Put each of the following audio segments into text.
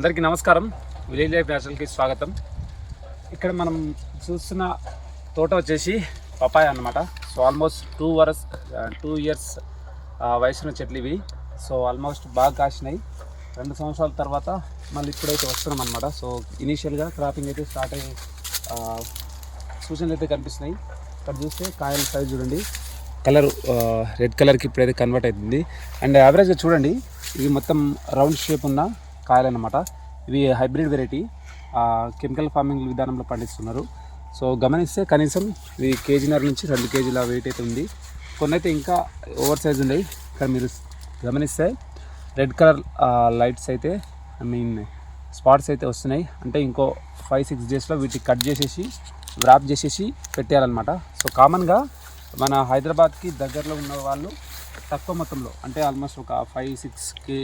అందరికీ నమస్కారం. Village life న్యాచురల్కి స్వాగతం. ఇక్కడ మనం చూస్తున్న తోట వచ్చేసి పపాయ అన్నమాట. సో ఆల్మోస్ట్ టూ వరస్ టూ ఇయర్స్ వయసున్న చెట్లు ఇవి. సో ఆల్మోస్ట్ బాగా కాసినాయి. రెండు సంవత్సరాల తర్వాత మళ్ళీ ఇప్పుడైతే వస్తున్నాం అనమాట సో ఇనీషియల్గా క్రాపింగ్ అయితే స్టార్ట్ అయ్యి సూచనలు అయితే కనిపిస్తున్నాయి. ఇక్కడ చూస్తే కాయల సైజ్ చూడండి. కలర్ రెడ్ కలర్కి ఇప్పుడైతే కన్వర్ట్ అవుతుంది. అండ్ యావరేజ్గా చూడండి ఇవి మొత్తం రౌండ్ షేప్ ఉన్న కాయలు అనమాట ఇవి హైబ్రిడ్ వెరైటీ. కెమికల్ ఫార్మింగ్ విధానంలో పండిస్తున్నారు. సో గమనిస్తే కనీసం ఇవి కేజీన్నర నుంచి రెండు కేజీల వెయిట్ అయితే ఉంది. కొన్ని అయితే ఇంకా ఓవర్ సైజ్ ఉన్నాయి. కానీ మీరు గమనిస్తే రెడ్ కలర్ లైట్స్ అయితే ఐ మీన్ స్పాట్స్ అయితే వస్తున్నాయి. అంటే ఇంకో ఫైవ్ సిక్స్ డేస్లో వీటిని కట్ చేసేసి వ్రాప్ చేసేసి పెట్టేయాలన్నమాట. సో కామన్గా మన హైదరాబాద్కి దగ్గరలో ఉన్న వాళ్ళు తక్కువ మొత్తంలో అంటే ఆల్మోస్ట్ ఒక ఫైవ్ సిక్స్కి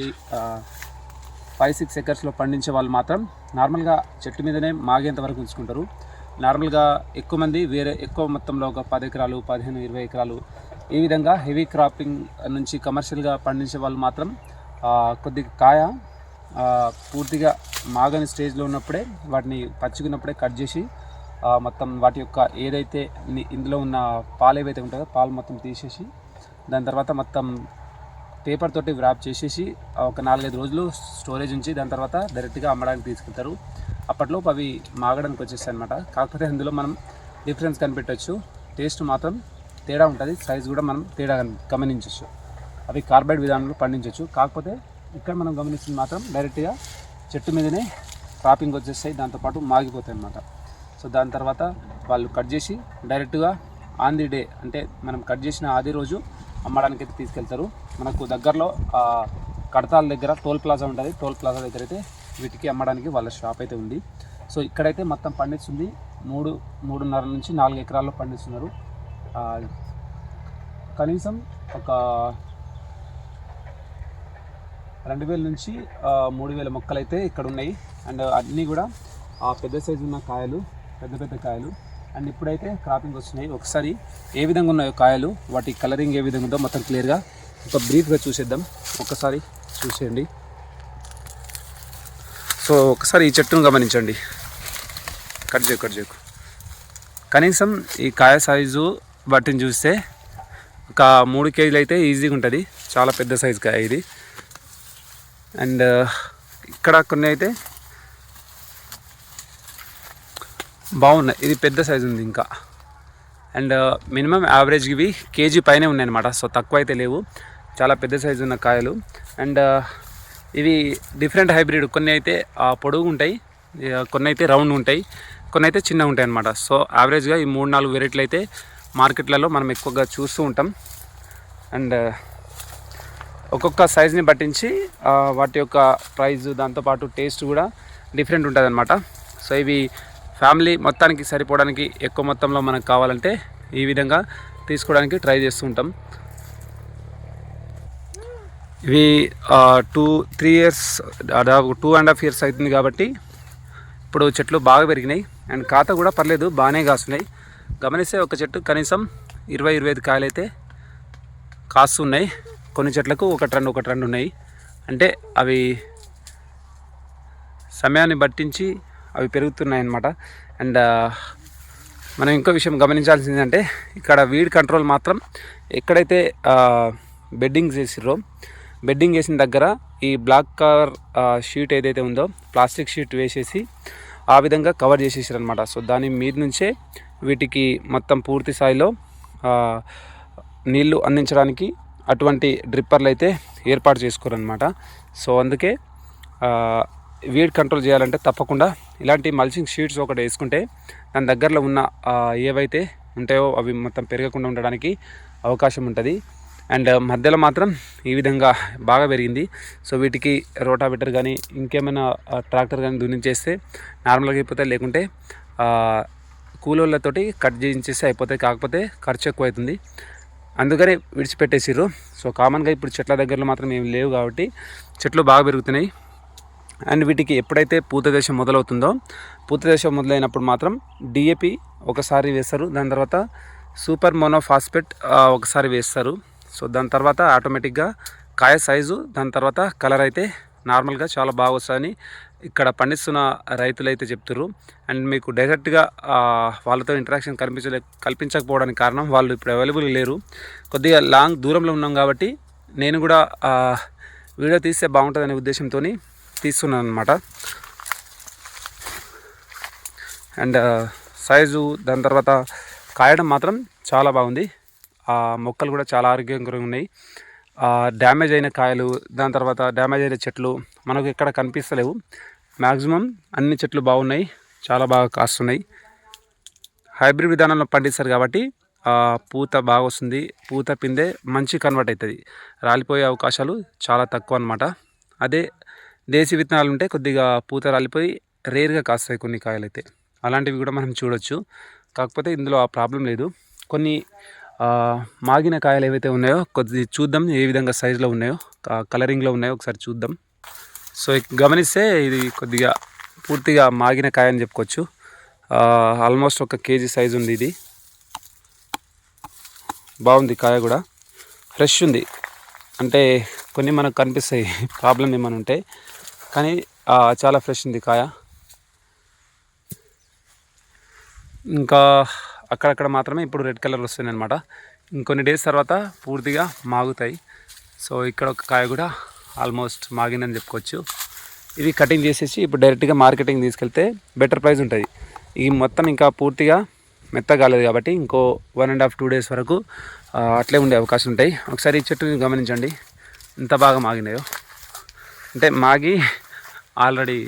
ఫైవ్ సిక్స్ ఎకర్స్లో పండించే వాళ్ళు మాత్రం నార్మల్గా చెట్టు మీదనే మాగేంత వరకు ఉంచుకుంటారు. నార్మల్గా ఎక్కువ మంది వేరే ఎక్కువ మొత్తంలో ఒక పది ఎకరాలు పదిహేను ఇరవై ఎకరాలు ఈ విధంగా హెవీ క్రాపింగ్ నుంచి కమర్షియల్గా పండించే వాళ్ళు మాత్రం కొద్ది కొద్దిగా కాయ పూర్తిగా మాగని స్టేజ్లో ఉన్నప్పుడే వాటిని పచ్చుకున్నప్పుడే కట్ చేసి మొత్తం వాటి యొక్క ఏదైతే ఇందులో ఉన్న పాలు ఏవైతే ఉంటుందో పాలు మొత్తం తీసేసి దాని తర్వాత మొత్తం పేపర్ తోటి వ్రాప్ చేసేసి ఒక నాలుగైదు రోజులు స్టోరేజ్ ఉంచి దాని తర్వాత డైరెక్ట్గా అమ్మడానికి తీసుకెళ్తారు. అప్పట్లోపు అవి మాగడానికి వచ్చేస్తాయి అనమాట కాకపోతే అందులో మనం డిఫరెన్స్ కనిపెట్టవచ్చు టేస్ట్ మాత్రం తేడా ఉంటుంది. సైజ్ కూడా మనం తేడా గమనించవచ్చు అవి కార్బైడ్ విధానంలో పండించవచ్చు కాకపోతే ఇక్కడ మనం గమనిస్తుంది మాత్రం డైరెక్ట్గా చెట్టు మీదనే క్రాపింగ్ వచ్చేస్తాయి. దాంతోపాటు మాగిపోతాయి అన్నమాట సో దాని తర్వాత వాళ్ళు కట్ చేసి డైరెక్ట్గా ఆన్ ది డే అంటే మనం కట్ చేసిన ఆది రోజు అమ్మడానికి అయితే తీసుకెళ్తారు. మనకు దగ్గరలో కడతాల దగ్గర టోల్ ప్లాజా ఉంటుంది. టోల్ ప్లాజా దగ్గర అయితే వీటికి అమ్మడానికి వాళ్ళ షాప్ అయితే ఉంది. సో ఇక్కడైతే మొత్తం పండిస్తుంది. మూడు మూడున్నర నుంచి నాలుగు ఎకరాల్లో పండిస్తున్నారు. కనీసం ఒక రెండు వేల నుంచి మూడు వేల మొక్కలు అయితే ఇక్కడ ఉన్నాయి అండ్ అన్నీ కూడా పెద్ద సైజు ఉన్న కాయలు పెద్ద పెద్ద కాయలు అండ్ ఇప్పుడైతే క్రాపింగ్ వస్తున్నాయి. ఒకసారి ఏ విధంగా ఉన్నాయో కాయలు వాటి కలరింగ్ ఏ విధంగా ఉందో మొత్తం క్లియర్గా ఒక బ్రీఫ్గా చూసేద్దాం. ఒకసారి చూసేయండి. సో ఒకసారి ఈ చెట్టును గమనించండి. కట్ చేయకు కట్ చేయకు. కనీసం ఈ కాయ సైజు వాటిని చూస్తే ఒక మూడు కేజీలు అయితే ఈజీగా ఉంటుంది. చాలా పెద్ద సైజు కాయ ఇది. అండ్ ఇక్కడ కొన్ని అయితే బాగున్నాయి. ఇది పెద్ద సైజు ఉంది ఇంకా. అండ్ మినిమం యావరేజ్ ఇవి కేజీ పైనే ఉన్నాయి అనమాట సో తక్కువ అయితే లేవు. చాలా పెద్ద సైజు ఉన్న కాయలు. అండ్ uh, ఇవి డిఫరెంట్ హైబ్రిడ్ కొన్ని అయితే పొడుగు ఉంటాయి. కొన్ని అయితే రౌండ్ ఉంటాయి. కొన్ని అయితే చిన్నగా ఉంటాయి అనమాట సో యావరేజ్గా ఈ మూడు నాలుగు వెరైటీలు అయితే మార్కెట్లలో మనం ఎక్కువగా చూస్తూ ఉంటాం. అండ్ uh, ఒక్కొక్క సైజ్ని పట్టించి వాటి యొక్క ప్రైస్ దాంతోపాటు టేస్ట్ కూడా డిఫరెంట్ ఉంటుంది అనమాట సో ఇవి ఫ్యామిలీ మొత్తానికి సరిపోవడానికి ఎక్కువ మొత్తంలో మనకు కావాలంటే ఈ విధంగా తీసుకోవడానికి ట్రై చేస్తూ ఉంటాం. ఇవి టూ త్రీ ఇయర్స్ దాదాపు టూ అండ్ హాఫ్ ఇయర్స్ అవుతుంది కాబట్టి ఇప్పుడు చెట్లు బాగా పెరిగినాయి. అండ్ ఖాతా కూడా పర్లేదు బాగానే కాస్తున్నాయి. గమనిస్తే ఒక చెట్టు కనీసం ఇరవై ఇరవై ఐదు కాయలైతే కాస్తున్నాయి. కొన్ని చెట్లకు ఒకటి రెండు ఒకటి రెండు ఉన్నాయి. అంటే అవి సమయాన్ని బట్టించి అవి పెరుగుతున్నాయి అన్నమాట అండ్ మనం ఇంకో విషయం గమనించాల్సింది అంటే ఇక్కడ వీడ్ కంట్రోల్ మాత్రం ఎక్కడైతే బెడ్డింగ్ చేసిర్రో బెడ్డింగ్ వేసిన దగ్గర ఈ బ్లాక్ కవర్ షీట్ ఏదైతే ఉందో ప్లాస్టిక్ షీట్ వేసేసి ఆ విధంగా కవర్ చేసేసారు అనమాట సో దాని మీద నుంచే వీటికి మొత్తం పూర్తి స్థాయిలో నీళ్ళు అందించడానికి అటువంటి డ్రిప్పర్లు అయితే ఏర్పాటు చేసుకోరనమాట సో అందుకే వీడ్ కంట్రోల్ చేయాలంటే తప్పకుండా ఇలాంటి మల్చింగ్ షీట్స్ ఒకటి వేసుకుంటే దాని దగ్గరలో ఉన్న ఏవైతే ఉంటాయో అవి మొత్తం పెరగకుండా ఉండడానికి అవకాశం ఉంటుంది. అండ్ మధ్యలో మాత్రం ఈ విధంగా బాగా పెరిగింది. సో వీటికి రోటావెటర్ కానీ ఇంకేమైనా ట్రాక్టర్ కానీ దున్నించేస్తే నార్మల్గా అయిపోతే లేకుంటే కూలోళ్ళతోటి కట్ చేయించేస్తే అయిపోతాయి. కాకపోతే ఖర్చు ఎక్కువ అవుతుంది అందుకనే విడిచిపెట్టేసిర్రు. సో కామన్గా ఇప్పుడు చెట్ల దగ్గరలో మాత్రం ఏం లేవు కాబట్టి చెట్లు బాగా పెరుగుతున్నాయి. అండ్ వీటికి ఎప్పుడైతే పూత దశ మొదలవుతుందో పూత దశ మొదలైనప్పుడు మాత్రం డిఏపి ఒకసారి వేస్తారు. దాని తర్వాత సూపర్ మోనోఫాస్ఫేట్ ఒకసారి వేస్తారు. సో దాని తర్వాత ఆటోమేటిక్గా కాయ సైజు దాని తర్వాత కలర్ అయితే నార్మల్గా చాలా బాగా వస్తుందని ఇక్కడ పండిస్తున్న రైతులు అయితే చెప్తున్నారు అండ్ మీకు డైరెక్ట్గా వాళ్ళతో ఇంటరాక్షన్ కల్పించలే కల్పించకపోవడానికి కారణం వాళ్ళు ఇప్పుడు అవైలబుల్ లేరు. కొద్దిగా లాంగ్ దూరంలో ఉన్నాం కాబట్టి నేను కూడా వీడియో తీస్తే బాగుంటుందనే ఉద్దేశంతో తీస్తున్నాను అనమాట అండ్ సైజు దాని తర్వాత కాయడం మాత్రం చాలా బాగుంది. ఆ మొక్కలు కూడా చాలా ఆరోగ్యంగా ఉన్నాయి. డ్యామేజ్ అయిన కాయలు దాని తర్వాత డ్యామేజ్ అయిన చెట్లు మనకు ఎక్కడ కనిపిస్తలేవు. మ్యాక్సిమం అన్ని చెట్లు బాగున్నాయి చాలా బాగా కాస్తున్నాయి. హైబ్రిడ్ విధానంలో పండిస్తారు కాబట్టి పూత బాగా వస్తుంది. పూత పిందే మంచి కన్వర్ట్ అవుతుంది. రాలిపోయే అవకాశాలు చాలా తక్కువ అనమాట అదే దేశీ విత్తనాలు ఉంటే కొద్దిగా పూత రాలిపోయి రేర్గా కాస్తాయి కొన్ని కాయలు అయితే అలాంటివి కూడా మనం చూడొచ్చు. కాకపోతే ఇందులో ఆ ప్రాబ్లం లేదు. కొన్ని మాగిన కాయలు ఏవైతే ఉన్నాయో కొద్ది చూద్దాం ఏ విధంగా సైజులో ఉన్నాయో కలరింగ్లో ఉన్నాయో ఒకసారి చూద్దాం. సో గమనిస్తే ఇది కొద్దిగా పూర్తిగా మాగిన కాయ అని చెప్పుకోవచ్చు. ఆల్మోస్ట్ ఒక కేజీ సైజు ఉంది ఇది. బాగుంది కాయ కూడా. ఫ్రెష్ ఉంది. అంటే కొన్ని మనకు కనిపిస్తాయి. ప్రాబ్లం ఏమైనా ఉంటే కానీ చాలా ఫ్రెష్ ఉంది కాయ. ఇంకా అక్కడక్కడ మాత్రమే ఇప్పుడు రెడ్ కలర్ వస్తుంది అనమాట ఇంకొన్ని డేస్ తర్వాత పూర్తిగా మాగుతాయి. సో ఇక్కడ ఒక కాయ కూడా ఆల్మోస్ట్ మాగిందని చెప్పుకోవచ్చు. ఇది కటింగ్ చేసేసి ఇప్పుడు డైరెక్ట్గా మార్కెటింగ్ తీసుకెళ్తే బెటర్ ప్రైస్ ఉంటుంది. ఈ మొత్తం ఇంకా పూర్తిగా మెత్త కాలేదు కాబట్టి ఇంకో one and half two days వరకు అట్లే ఉండే అవకాశం ఉంటాయి. ఒకసారి ఈ చెట్టుని గమనించండి. ఎంత బాగా మాగినాయో. అంటే మాగి ఆల్రెడీ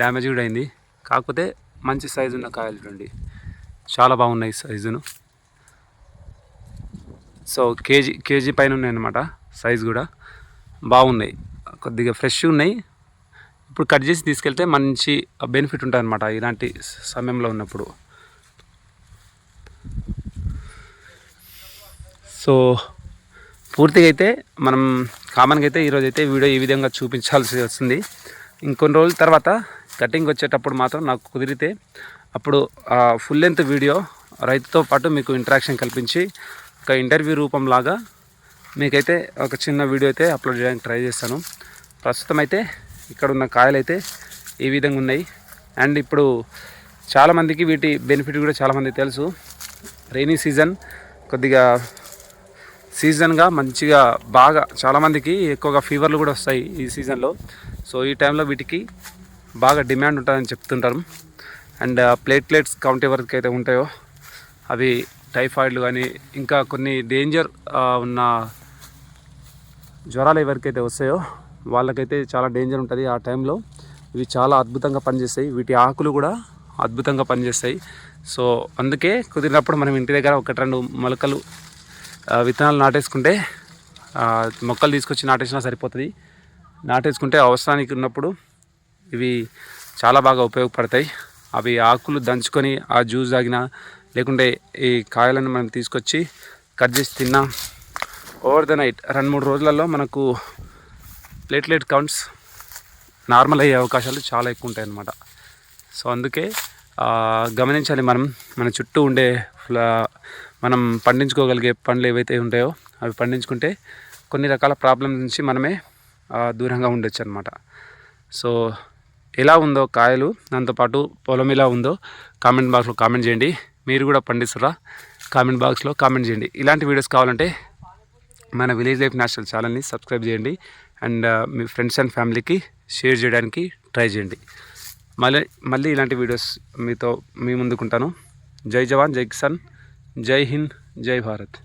డ్యామేజ్ కూడా అయింది. కాకపోతే మంచి సైజు ఉన్న కాయలు చూడండి. చాలా బాగున్నాయి సైజును సో కేజీ కేజీ పైన ఉన్నాయి అన్నమాట సైజు కూడా. బాగున్నాయి. కొద్దిగా ఫ్రెష్ ఉన్నాయి. ఇప్పుడు కట్ చేసి తీసుకెళ్తే మంచి బెనిఫిట్ ఉంటుంది అనమాట ఇలాంటి సమయంలో ఉన్నప్పుడు. సో పూర్తిగా అయితే మనం కామన్గా అయితే ఈరోజు అయితే వీడియో ఈ విధంగా చూపించాల్సి వస్తుంది. ఇంకొన్ని రోజుల తర్వాత కటింగ్ వచ్చేటప్పుడు మాత్రం నాకు కుదిరితే అప్పుడు ఫుల్ లెంత్ వీడియో రైతుతో పాటు మీకు ఇంటరాక్షన్ కల్పించి ఒక ఇంటర్వ్యూ రూపంలాగా మీకైతే ఒక చిన్న వీడియో అయితే అప్లోడ్ చేయడానికి ట్రై చేస్తాను. ప్రస్తుతం అయితే ఇక్కడ ఉన్న కాయలు అయితే ఈ విధంగా ఉన్నాయి. అండ్ ఇప్పుడు చాలామందికి వీటి బెనిఫిట్ కూడా చాలామందికి తెలుసు. రెయినీ సీజన్ కొద్దిగా సీజన్గా మంచిగా బాగా చాలామందికి ఎక్కువగా ఫీవర్లు కూడా వస్తాయి ఈ సీజన్లో. సో ఈ టైంలో వీటికి బాగా డిమాండ్ ఉంటుందని చెప్తుంటారు. అండ్ ప్లేట్లెట్స్ కౌంట్ ఎవరికి అయితే ఉంటాయో అవి టైఫాయిడ్లు కానీ ఇంకా కొన్ని డేంజర్ ఉన్న జ్వరాలు ఎవరికైతే వస్తాయో వాళ్ళకైతే చాలా డేంజర్ ఉంటుంది ఆ టైంలో. ఇవి చాలా అద్భుతంగా పనిచేస్తాయి. వీటి ఆకులు కూడా అద్భుతంగా పనిచేస్తాయి. సో అందుకే కుదిరినప్పుడు మనం ఇంటి దగ్గర ఒకటి రెండు మొలకలు విత్తనాలు నాటేసుకుంటే మొక్కలు తీసుకొచ్చి నాటేసినా సరిపోతుంది. నాటేసుకుంటే అవసరానికి ఉన్నప్పుడు ఇవి చాలా బాగా ఉపయోగపడతాయి. అవి ఆకులు దంచుకొని ఆ జ్యూస్ తాగినా లేకుంటే ఈ కాయలను మనం తీసుకొచ్చి కట్ చేసి తిన్నా ఓవర్ ద నైట్ రెండు మూడు రోజులలో మనకు ప్లేట్లెట్ కౌంట్స్ నార్మల్ అయ్యే అవకాశాలు చాలా ఎక్కువ ఉంటాయి అన్నమాట సో అందుకే గమనించాలి మనం మన చుట్టూ ఉండే ఫ్లా మనం పండించుకోగలిగే పండ్లు ఏవైతే ఉంటాయో అవి పండించుకుంటే కొన్ని రకాల ప్రాబ్లమ్స్ నుంచి మనమే దూరంగా ఉండొచ్చు అనమాట సో ఎలా ఉందో కాయలు దాంతోపాటు పొలం ఎలా ఉందో కామెంట్ బాక్స్లో కామెంట్ చేయండి. మీరు కూడా పండిస్తురా? కామెంట్ బాక్స్లో కామెంట్ చేయండి. ఇలాంటి వీడియోస్ కావాలంటే మన విలేజ్ లైఫ్ నేషనల్ ఛానల్ని సబ్స్క్రైబ్ చేయండి. అండ్ మీ ఫ్రెండ్స్ అండ్ ఫ్యామిలీకి షేర్ చేయడానికి ట్రై చేయండి. మళ్ళీ మళ్ళీ ఇలాంటి వీడియోస్ మీతో మీ ముందుకుంటాను. जय जवान जय किसान जय हिंद जय भारत।